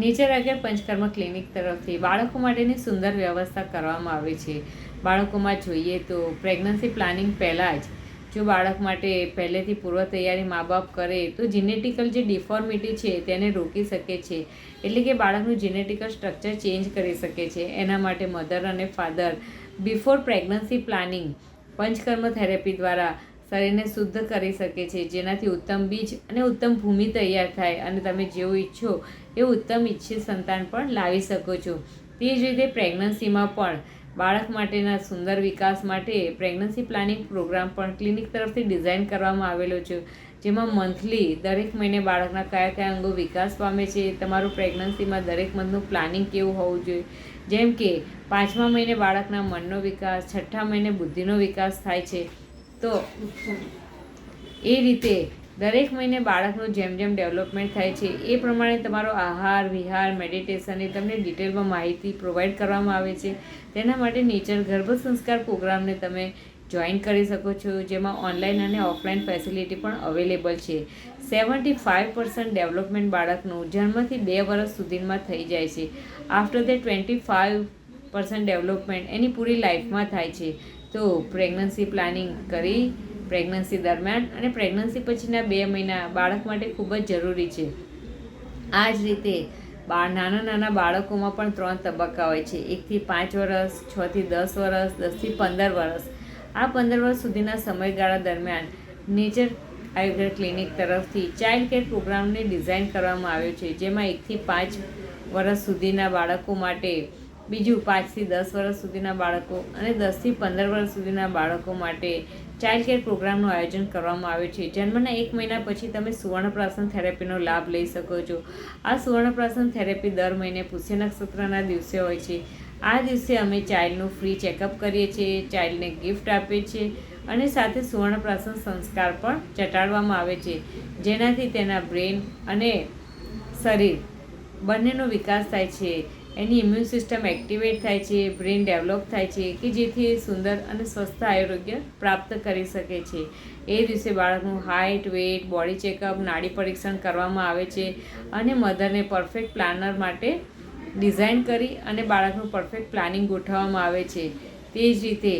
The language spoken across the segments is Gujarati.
નેચર અગર પંચકર્મ ક્લિનિક તરફથી બાળકો માટેની સુંદર વ્યવસ્થા કરવામાં આવે છે. બાળકોમાં જોઈએ તો પ્રેગ્નન્સી પ્લાનિંગ પહેલાં જ જો બાળક માટે પહેલેથી પૂર્વ તૈયારી મા બાપ કરે તો જીનેટિકલ જે ડિફોર્મિટી છે તેને રોકી શકે છે. એટલે કે બાળકનું જીનેટિકલ સ્ટ્રક્ચર ચેન્જ કરી શકે છે. એના માટે મધર અને father before pregnancy planning panchakarma therapy દ્વારા શરીરને શુદ્ધ કરી શકે છે, જેનાથી ઉત્તમ બીજ અને ઉત્તમ ભૂમિ તૈયાર થાય અને તમે જેવું ઈચ્છો એ ઉત્તમ ઈચ્છિત સંતાન પણ લાવી શકો છો. તે જ રીતે પ્રેગ્નન્સીમાં પણ બાળક માટેના સુંદર વિકાસ માટે પ્રેગ્નન્સી પ્લાનિંગ પ્રોગ્રામ પણ ક્લિનિક તરફથી ડિઝાઇન કરવામાં આવેલો છે. જેમાં મંથલી દરેક મહિને બાળકના કયા કયા અંગો વિકાસ પામે છે, તમારું પ્રેગ્નન્સીમાં દરેક મંથનું પ્લાનિંગ કેવું હોવું જોઈએ. જેમ કે, પાંચમા મહિને બાળકના મનનો વિકાસ, છઠ્ઠા મહિને બુદ્ધિનો વિકાસ થાય છે. તો એ રીતે દરેક મહિને બાળકનું જેમ જેમ ડેવલપમેન્ટ થાય છે, એ પ્રમાણે તમારો આહાર, વિહાર મેડિટેશનની તમને ડિટેલમાં માહિતી પ્રોવાઈડ કરવામાં આવે છે. તેના માટે નેચર ગર્ભ સંસ્કાર પ્રોગ્રામને તમે જોઈન કરી શકો છો, જેમાં ઓનલાઈન અને ઓફલાઈન ફેસિલિટી પણ અવેલેબલ છે. સેવન્ટી ફાઇવ પર્સન્ટ ડેવલપમેન્ટ બાળકનું જન્મથી બે વર્ષ સુધીમાં થઈ જાય છે. After the twenty five percent development એની પૂરી લાઈફમાં થાય છે. તો પ્રેગ્નન્સી પ્લાનિંગ કરી પ્રેગ્નન્સી દરમિયાન અને પ્રેગ્નન્સી પછીના બે મહિના બાળક માટે ખૂબ જ જરૂરી છે. આ જ રીતે બા નાના નાના બાળકોમાં પણ ત્રણ તબક્કા હોય છે. એકથી પાંચ વર્ષ છથી દસ વર્ષ દસથી પંદર વર્ષ આ પંદર વર્ષ સુધીના સમયગાળા દરમિયાન નેચર આયુર્વેદ ક્લિનિક તરફથી ચાઇલ્ડ કેર પ્રોગ્રામને ડિઝાઇન કરવામાં આવ્યો છે. જેમાં એકથી પાંચ વર્ષ સુધીના બાળકો માટે બીજું પાંચથી દસ વર્ષ સુધીના બાળકો અને દસથી પંદર વર્ષ સુધીના બાળકો માટે ચાઇલ્ડ કેર પ્રોગ્રામનું આયોજન કરવામાં આવ્યું છે. જન્મના એક મહિના પછી તમે સુવર્ણપ્રાસન થેરેપીનો લાભ લઈ શકો છો. આ સુવર્ણપ્રાસન થેરેપી દર મહિને પુષ્ય નક્ષત્રના દિવસે હોય છે. આ દિવસે અમે ચાઇલ્ડનું ફ્રી ચેકઅપ કરીએ છીએ ચાઇલ્ડને ગિફ્ટ આપીએ છીએ અને સાથે સુવર્ણપ્રાસન સંસ્કાર પણ ચટાડવામાં આવે છે. જેનાથી તેના બ્રેન અને શરીર બંનેનો વિકાસ થાય છે. એની ઇમ્યુન સિસ્ટમ એક્ટિવેટ થાય છે બ્રેન ડેવલપ થાય છે, કે જેથી એ સુંદર અને સ્વસ્થ આરોગ્ય પ્રાપ્ત કરી શકે છે. એ દિવસે બાળકનું હાઇટ વેટ બોડી ચેકઅપ નાડી પરીક્ષણ કરવામાં આવે છે અને મધરને પરફેક્ટ પ્લાનર માટે ડિઝાઇન કરી અને બાળકનું પરફેક્ટ પ્લાનિંગ ગોઠવવામાં આવે છે. તે જ રીતે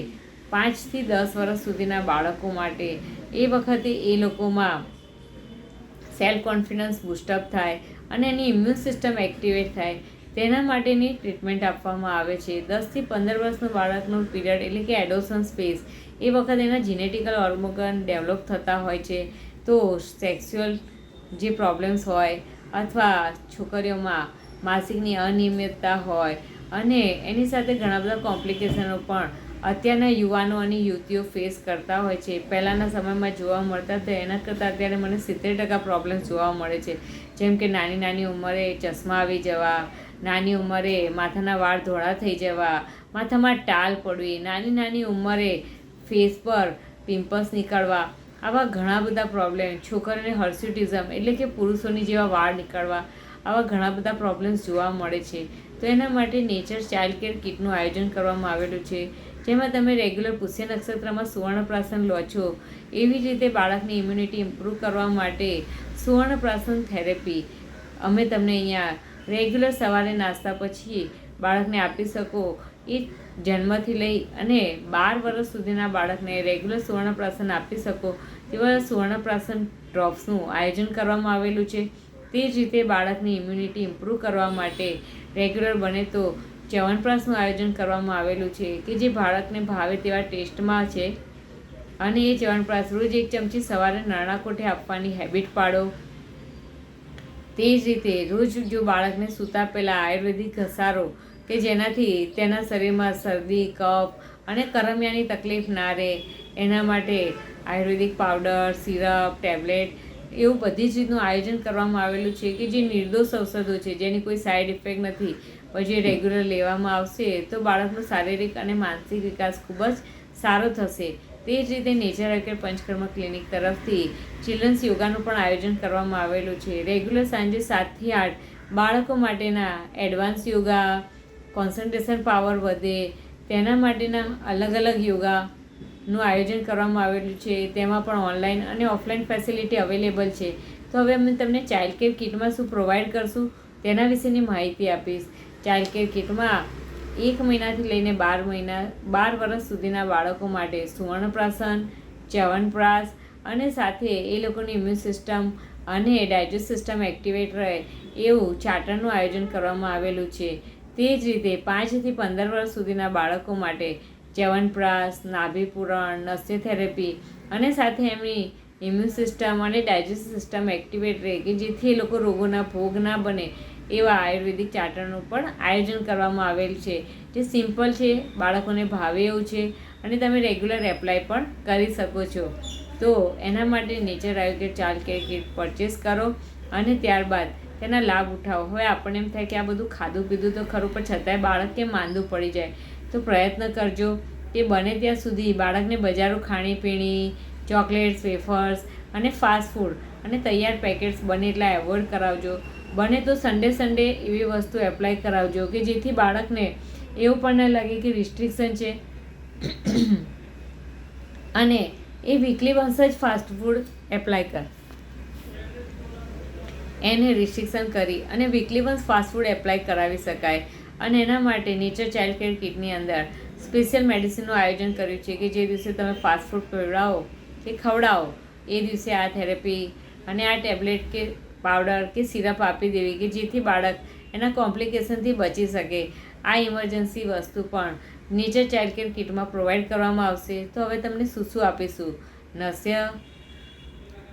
પાંચથી દસ વર્ષ સુધીના બાળકો માટે એ વખતે એ લોકોમાં સેલ્ફ કોન્ફિડન્સ બુસ્ટઅપ થાય અને એની ઇમ્યુન સિસ્ટમ એક્ટિવેટ થાય. તેના માટેની ટ્રીટમેન્ટ આપવામાં આવે છે. દસથી પંદર વર્ષનું બાળકનું પીરિયડ એટલે કે એડોસન સ્પેસ એ વખતે એના જીનેટિકલ ઓર્મોગન ડેવલપ થતા હોય છે. તો સેક્સ્યુઅલ જે પ્રોબ્લેમ્સ હોય અથવા છોકરીઓમાં માસિકની અનિયમિતતા હોય અને એની સાથે ઘણા બધા કોમ્પ્લિકેશનો પણ અત્યારના યુવાનો અને યુવતીઓ ફેસ કરતા હોય છે. પહેલાંના સમયમાં જોવા મળતા હતા એના કરતાં અત્યારે મને સિત્તેર ટકા પ્રોબ્લેમ્સ જોવા મળે છે. જેમ કે નાની નાની ઉંમરે ચશ્મા આવી જવા, નાની ઉંમરે માથાના વાળ ધોળા થઈ જવા, માથામાં ટાલ પડવી, નાની નાની ઉંમરે ફેસ પર પિમ્પલ્સ નીકળવા, આવા ઘણા બધા પ્રોબ્લેમ છોકરીઓને હર્સ્યુટિઝમ એટલે કે પુરુષોની જેવા વાળ નીકળવા, આવા ઘણા બધા પ્રોબ્લેમ્સ જોવા મળે છે. તો એના માટે નેચર ચાઇલ્ડ કેર કિટનું આયોજન કરવામાં આવેલું છે. જેમાં તમે રેગ્યુલર પુષ્ય નક્ષત્રમાં સુવર્ણપ્રાશન લો છો. એવી જ રીતે બાળકની ઇમ્યુનિટી ઇમ્પ્રૂવ કરવા માટે સુવર્ણપ્રાશન થેરેપી. અમે તમને અહીંયા રેગ્યુલર સવારે નાસ્તા પછી બાળકને આપી શકો. એ જન્મથી લઈ અને બાર વર્ષ સુધીના બાળકને રેગ્યુલર સુવર્ણપ્રાસન આપી શકો. તેવા સુવર્ણપ્રાસન ડ્રોપ્સનું આયોજન કરવામાં આવેલું છે. તે જ રીતે બાળકની ઇમ્યુનિટી ઇમ્પ્રૂવ કરવા માટે રેગ્યુલર બને તો ચવનપ્રાસનું આયોજન કરવામાં આવેલું છે. કે જે બાળકને ભાવે તેવા ટેસ્ટમાં છે. અને એ ચવનપ્રાશ રોજ એક ચમચી સવારે નાણાં કોઠે આપવાની હેબિટ પાડો. તે જ રીતે રોજ જો બાળકને સૂતા પહેલાં આયુર્વેદિક ઘસારો કે જેનાથી તેના શરીરમાં શરદી, કફ અને કરમિયાની તકલીફ ના રહે, એના માટે આયુર્વેદિક પાવડર, સિરપ, ટેબ્લેટ એવું બધી જ રીતનું આયોજન કરવામાં આવેલું છે કે જે નિર્દોષ ઔષધો છે, જેની કોઈ સાઈડ ઇફેક્ટ નથી. પછી રેગ્યુલર લેવામાં આવશે તો બાળકનો શારીરિક અને માનસિક વિકાસ ખૂબ જ સારો થશે. તે જ રીતે નેચર અકેર પંચકર્મ ક્લિનિક તરફથી ચિલ્ડ્રન્સ યોગાનું પણ આયોજન કરવામાં આવેલું છે. રેગ્યુલર સાંજે સાતથી આઠ બાળકો માટેના એડવાન્સ યોગા, કોન્સન્ટ્રેશન પાવર વધે, તેના માટેના અલગ અલગ યોગાનું આયોજન કરવામાં આવેલું છે. તેમાં પણ ઓનલાઈન અને ઓફલાઈન ફેસિલિટી અવેલેબલ છે. તો હવે અમે તમને ચાઇલ્ડ કેર કિટમાં શું પ્રોવાઈડ કરશું તેના વિશેની માહિતી આપીશ. ચાઇલ્ડ કેર કિટમાં એક મહિનાથી લઈને બાર મહિના, બાર વર્ષ સુધીના બાળકો માટે સુવર્ણપ્રાસન ચ્યવનપ્રાશ અને સાથે એ લોકોની ઇમ્યુન સિસ્ટમ અને ડાયજેસ્ટ સિસ્ટમ એક્ટિવેટ રહે એવું ચાર્ટરનું આયોજન કરવામાં આવેલું છે. તે જ રીતે પાંચથી પંદર વર્ષ સુધીના બાળકો માટે ચ્યવનપ્રાશ નાભિપૂરણ નસ્ય થેરેપી અને સાથે એમની ઇમ્યુન સિસ્ટમ અને ડાયજેસ્ટ સિસ્ટમ એક્ટિવેટ રહે કે જેથી એ લોકો રોગોના ભોગ ના બને એવા આયુર્વેદિક ચાર્ટરનું પણ આયોજન કરવામાં આવેલ છે. જે સિમ્પલ છે, બાળકોને ભાવે એવું છે અને તમે રેગ્યુલર એપ્લાય પણ કરી શકો છો. તો એના માટે નેચર આયુર્વેદ ચાલ કેર કીટ પરચેસ કરો અને ત્યારબાદ તેના લાભ ઉઠાવો. હવે આપણને એમ થાય કે આ બધું ખાધું પીધું તો ખરું, પણ છતાંય બાળક કેમ માંદું પડી જાય. તો પ્રયત્ન કરજો કે બને ત્યાં સુધી બાળકને બજારો ખાણીપીણી, ચોકલેટ્સ, વેફર્સ અને ફાસ્ટ ફૂડ અને તૈયાર પેકેટ્સ બને એટલા એવોઇડ કરાવજો. બને તો સન્ડે સન્ડે એવી વસ્તુ એપ્લાય કરાવજો કે જેથી બાળકને એવું પણ ન લાગે કે રિસ્ટ્રિક્શન છે. અને એ વીકલી વન્સ જ ફાસ્ટ ફૂડ એપ્લાય કર. એને રિસ્ટ્રિક્શન કરી અને weekly once fast food apply કરાવી શકાય. અને એના માટે નેચર ચાઇલ્ડ કેર કિટની અંદર સ્પેશિયલ મેડિસિનનું આયોજન કર્યું છે કે જે દિવસે તમે ફાસ્ટ ફૂડ પીવડાવો કે ખવડાવો એ દિવસે આ થેરેપી અને આ ટેબ્લેટ કે પાવડર કે સિરપ આપી દેવી કે જેથી બાળક એના કોમ્પ્લિકેશનથી બચી શકે. આ ઇમરજન્સી વસ્તુ પણ નીચે ચાઇલ્ડ કેર કિટમાં પ્રોવાઈડ કરવામાં આવશે. તો હવે તમને શું શું આપીશું? નસ્ય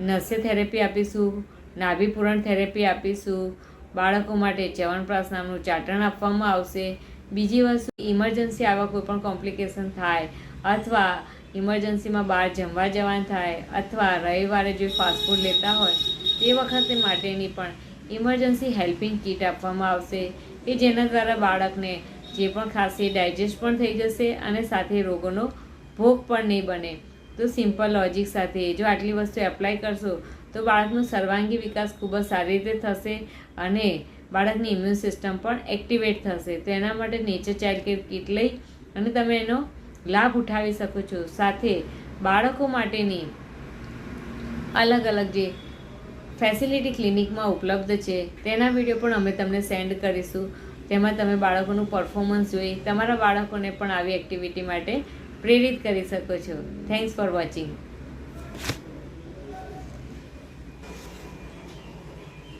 નસ્ય થેરેપી આપીશું નાભિપૂરણ થેરેપી આપીશું, બાળકો માટે ચ્યવનપ્રાશ નામનું ચાટણ આપવામાં આવશે. બીજી વસ્તુ, ઇમરજન્સી આવા કોઈ પણ કોમ્પ્લિકેશન થાય અથવા ઇમરજન્સીમાં બહાર જમવા જવાનું થાય અથવા રવિવારે જે ફાસ્ટફૂડ લેતા હોય, તે વખતે માટેની પણ ઇમરજન્સી હેલ્પિંગ કીટ આપવામાં આવશે કે જેના દ્વારા બાળકને જે પણ ખાશે ડાયજેસ્ટ પણ થઈ જશે અને સાથે રોગોનો ભોગ પણ નહીં બને. તો સિમ્પલ લોજિક સાથે જો આટલી વસ્તુ એપ્લાય કરશો, તો બાળકનો સર્વાંગી વિકાસ ખૂબ જ સારી રીતે થશે અને બાળકની ઇમ્યુન સિસ્ટમ પણ એક્ટિવેટ થશે. તો એના માટે નેચર ચાઇલ્ડ કેર કીટ લઈ અને તમે એનો લાભ ઉઠાવી શકો છો. સાથે બાળકો માટેની અલગ અલગ જે ફેસિલિટી ક્લિનિકમાં ઉપલબ્ધ છે, તેના વીડિયો પણ અમે તમને સેન્ડ કરીશું. તેમાં તમે બાળકોનું પરફોર્મન્સ જોઈ, તમારા બાળકોને પણ આવી એક્ટિવિટી માટે પ્રેરિત કરી શકો છો. Thanks for watching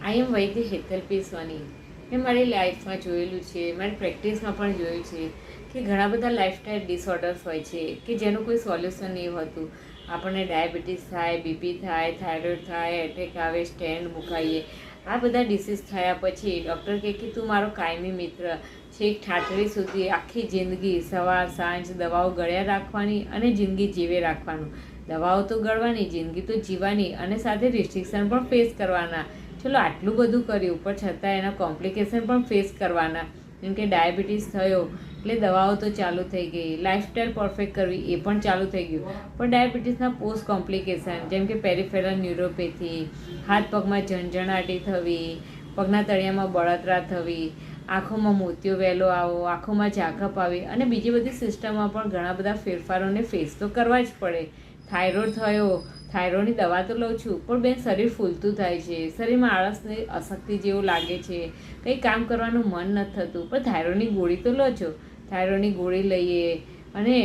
I am Vaidya Hetal Piswani મેં મારી લાઈફમાં જોયેલું છે, મારી પ્રેક્ટિસમાં પણ જોયું છે કે ઘણા બધા લાઈફસ્ટાઈલ ડિસઓર્ડર્સ હોય છે કે જેનું કોઈ સોલ્યુશન નહીં હોતું. આપણને ડાયાબિટીસ થાય બીપી થાય થાઇરોઇડ થાય એટેક આવે સ્ટેન્ડ મુકાઈએ. આ બધા ડિસીઝ થયા પછી ડૉક્ટર કહે કે, તું મારો કાયમી મિત્ર છેક ઠાઠરી સુધી આખી જિંદગી સવાર, સાંજ દવાઓ ગળ્યા રાખવાની અને જિંદગી જીવે રાખવાનું. દવાઓ તો ગળવાની, જિંદગી તો જીવવાની અને સાથે રિસ્ટ્રિક્શન પણ ફેસ કરવાના. ચલો, આટલું બધું કર્યું, પણ છતાં એના કોમ્પ્લિકેશન પણ ફેસ કરવાના. જેમ કે ડાયાબિટીસ થયો, એટલે દવાઓ તો ચાલુ થઈ ગઈ લાઇફસ્ટાઈલ પરફેક્ટ કરવી એ પણ ચાલુ થઈ ગયું. પણ ડાયાબિટીસના પોસ્ટ કોમ્પ્લિકેશન જેમ કે પેરિફેરલ ન્યુરોપેથી હાથ પગમાં ઝણઝણાટી થવી, પગના તળિયામાં બળતરા થવી, આંખોમાં મોતિયો વહેલો આવો આંખોમાં ઝાંખપ આવી અને બીજી બધી સિસ્ટમમાં પણ ઘણા બધા ફેરફારોને ફેસ તો કરવા જ પડે. થાઇરોઇડ થયો થાઇરોઇડની દવા તો લઉં છું, પણ બેન શરીર ફૂલતું થાય છે, શરીરમાં આળસને અશક્તિ જેવું લાગે છે, કંઈ કામ કરવાનું મન નથી થતું, પણ થાઇરોઇડની ગોળી તો લો છો થાઇરોઇડની ગોળી લઈએ, અને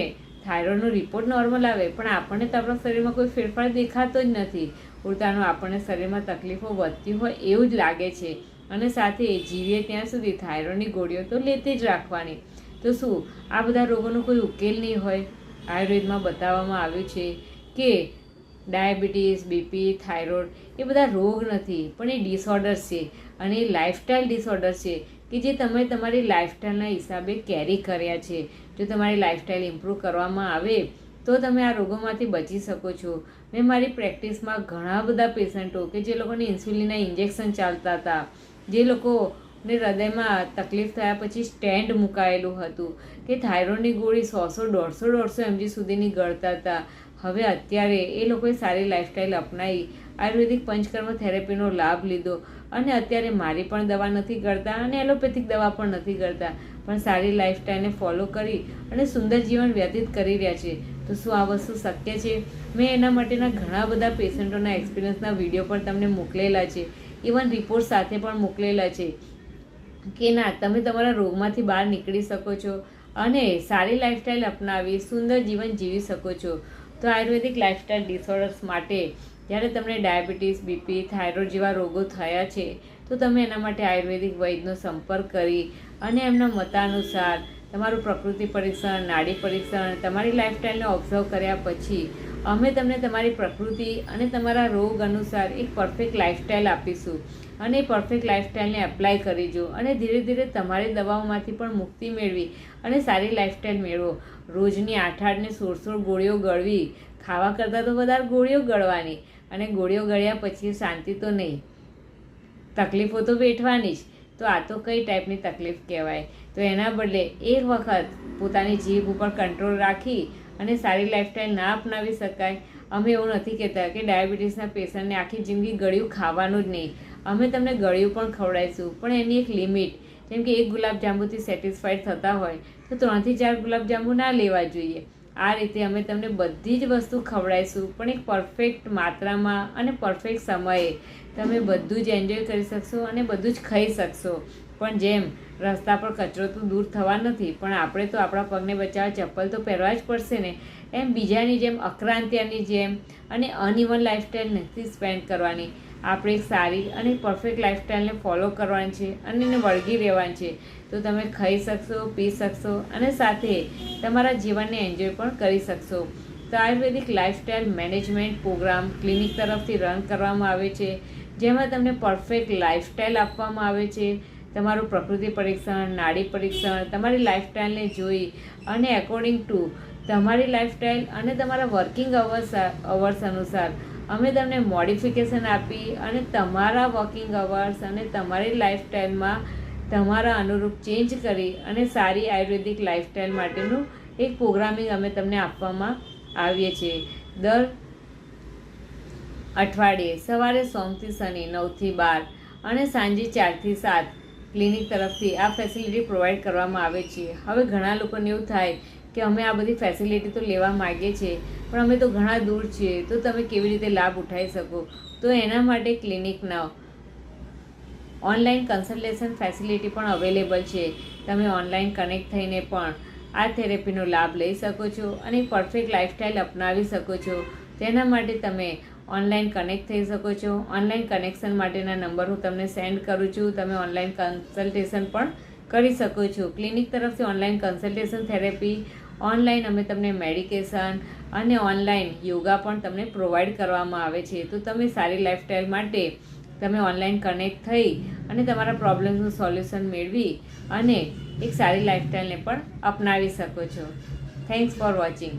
થાઇરોઇડનો રિપોર્ટ નોર્મલ આવે, પણ આપણને તો આપણા શરીરમાં કોઈ ફેરફાર દેખાતો જ નથી, ઉડતાનું આપણને શરીરમાં તકલીફો વધતી હોય એવું જ લાગે છે, અને સાથે જીવીએ ત્યાં સુધી થાઇરોઇડની ગોળીઓ તો લેતી જ રાખવાની, તો શું, આ બધા રોગોનો કોઈ ઉકેલ નહીં હોય? આયુર્વેદમાં બતાવવામાં આવ્યું છે કે ડાયાબિટીસ, બીપી, થાઇરોઇડ એ બધા રોગ નથી, પણ એ ડિસઓર્ડર્સ છે અને એ લાઇફસ્ટાઈલ ડિસઓર્ડર છે કે જે તમે તમારી લાઈફસ્ટાઈલના હિસાબે કેરી કર્યા છે. જો તમારી લાઈફસ્ટાઈલ ઇમ્પ્રૂવ કરવામાં આવે, તો તમે આ રોગોમાંથી બચી શકો છો. મેં મારી પ્રેક્ટિસમાં ઘણા બધા પેશન્ટો કે જે લોકોને ઇન્સ્યુલિનના ઇન્જેક્શન ચાલતા હતા, જે લોકોને હૃદયમાં તકલીફ થયા પછી સ્ટેન્ડ મુકાયેલું હતું, કે થાઇરોઇડની ગોળી સોસો દોઢસો દોઢસો એમજી સુધીની ગળતા હતા હવે અત્યારે એ લોકોએ સારી લાઈફસ્ટાઈલ અપનાવી, આયુર્વેદિક પંચકર્મ થેરેપીનો લાભ લીધો અને અત્યારે મારી પણ દવા નથી કરતા અને એલોપેથિક દવા પણ નથી કરતા. પણ સારી લાઈફસ્ટાઈલને ફોલો કરી અને સુંદર જીવન વ્યતીત કરી રહ્યા છે. તો શું આ વસ્તુ શક્ય છે? મેં એના માટેના ઘણા બધા પેશન્ટોના એક્સપિરિયન્સના વીડિયો પણ તમને મોકલેલા છે. ઇવન રિપોર્ટ સાથે પણ મોકલેલા છે કે ના, તમે તમારા રોગમાંથી બહાર નીકળી શકો છો અને સારી લાઈફસ્ટાઈલ અપનાવી, સુંદર જીવન જીવી શકો છો. તો આયુર્વેદિક લાઈફસ્ટાઈલ ડિસઓર્ડર્સ માટે જ્યારે તમને ડાયાબિટીસ બીપી થાઇરોઇડ જેવા રોગો થયા છે, તો તમે એના માટે આયુર્વેદિક વૈદનો સંપર્ક કરી અને એમના મતાનુસાર તમારું પ્રકૃતિ પરીક્ષણ, નાડી પરીક્ષણ, તમારી લાઈફસ્ટાઈલને ઓબ્ઝર્વ કર્યા પછી અમે તમને તમારી પ્રકૃતિ અને તમારા રોગ અનુસાર એક પરફેક્ટ લાઈફસ્ટાઈલ આપીશું. અને એ પરફેક્ટ લાઈફસ્ટાઈલને એપ્લાય કરીજો અને ધીરે ધીરે તમારી દવાઓમાંથી પણ મુક્તિ મેળવી અને સારી લાઈફસ્ટાઈલ મેળવો. રોજની આઠ આઠને સોળ સોળ ગોળીઓ ગળવી. ખાવા કરતાં તો વધારે ગોળીઓ ગળવાની અને ગોળીઓ ગળ્યા પછી શાંતિ તો નહીં. તકલીફો તો વેઠવાની જ. તો આ તો કઈ ટાઈપની તકલીફ કહેવાય? તો એના બદલે એક વખત પોતાની જીભ ઉપર કંટ્રોલ રાખી અને સારી લાઇફસ્ટાઈલ ના અપનાવી શકાય. અમે એવું નથી કહેતા કે ડાયાબિટીસના પેશન્ટને આખી જિંદગી ગળ્યું ખાવાનું જ નહીં. અમે તમને ગળ્યું પણ ખવડાવીશું. પણ એની એક લિમિટ જેમ કે એક ગુલાબજાંબુથી સેટિસ્ફાઈડ થતા હોય, તો ત્રણથી ચાર ગુલાબજાંબુ ના લેવા જોઈએ. આ રીતે અમે તમને બધી જ વસ્તુ ખવડાવીશું, પણ એક પરફેક્ટ માત્રામાં અને પરફેક્ટ સમયે. તમે બધું જ એન્જોય કરી શકશો અને બધું જ ખાઈ શકશો. પણ જેમ રસ્તા પર કચરો તો દૂર થવા નથી, પણ આપણે તો આપણા પગને બચાવવા ચપ્પલ તો પહેરવા જ પડશે ને. એમ બીજાની જેમ અક્રાંતિયાની જેમ અને અનઇવન લાઈફસ્ટાઈલ નથી સ્પેન્ડ કરવાની. આપણે એક સારી અને પરફેક્ટ લાઈફસ્ટાઈલને ફોલો કરવાની છે અને એને વળગી રહેવાની છે. તો તમે ખાઈ શકશો, પી શકશો અને સાથે તમારા જીવનને એન્જોય પણ કરી શકશો. તો ayurvedic lifestyle management programme clinic તરફથી રન કરવામાં આવે છે, જેમાં તમને પરફેક્ટ લાઈફસ્ટાઈલ આપવામાં આવે છે. તમારું પ્રકૃતિ પરીક્ષણ, નાડી પરીક્ષણ, તમારી લાઇફસ્ટાઈલને જોઈ અને એકોર્ડિંગ ટુ તમારી લાઇફસ્ટાઈલ અને તમારા વર્કિંગ અવર્સ અવર્સ અનુસાર અમે તમને મોડિફિકેશન આપી અને તમારા વર્કિંગ અવર્સ અને તમારી લાઇફસ્ટાઈલમાં તમારા અનુરૂપ ચેન્જ કરી અને સારી આયુર્વેદિક લાઈફસ્ટાઈલ માટેનું એક પ્રોગ્રામિંગ અમે તમને આપવામાં આવીએ છીએ. દર અઠવાડિયે સવારે સોમથી શનિ, નવથી બાર અને સાંજે ચારથી સાત ક્લિનિક તરફથી આ ફેસિલિટી પ્રોવાઈડ કરવામાં આવે છે. હવે ઘણા લોકોને એવું થાય કે અમે આ બધી ફેસિલિટી તો લેવા માગીએ છીએ પણ અમે તો ઘણા દૂર છીએ તો તમે કેવી રીતે લાભ ઉઠાવી શકો? તો એના માટે ક્લિનિકના ઓનલાઈન કન્સલ્ટેશન ફેસિલિટી પણ અવેલેબલ છે. તમે ઓનલાઈન કનેક્ટ થઈને પણ આ થેરેપીનો લાભ લઈ શકો છો અને પરફેક્ટ લાઈફસ્ટાઈલ અપનાવી શકો છો. તેના માટે તમે ઓનલાઈન કનેક્ટ થઈ શકો છો. ઓનલાઈન કનેક્શન માટેના નંબર હું તમને સેન્ડ કરું છું. તમે ઓનલાઈન કન્સલ્ટેશન પણ કરી શકો છો. ક્લિનિક તરફથી ઓનલાઈન કન્સલ્ટેશન થેરેપી ઓનલાઈન અમે તમને મેડિકેશન અને ઓનલાઈન યોગા પણ તમને પ્રોવાઈડ કરવામાં આવે છે. તો તમે સારી લાઈફસ્ટાઈલ માટે તમે ઓનલાઈન કનેક્ટ થઈ અને તમારા પ્રોબ્લેમ્સનું સોલ્યુશન મેળવી અને એક સારી લાઈફસ્ટાઈલને પણ અપનાવી શકો છો. Thanks for watching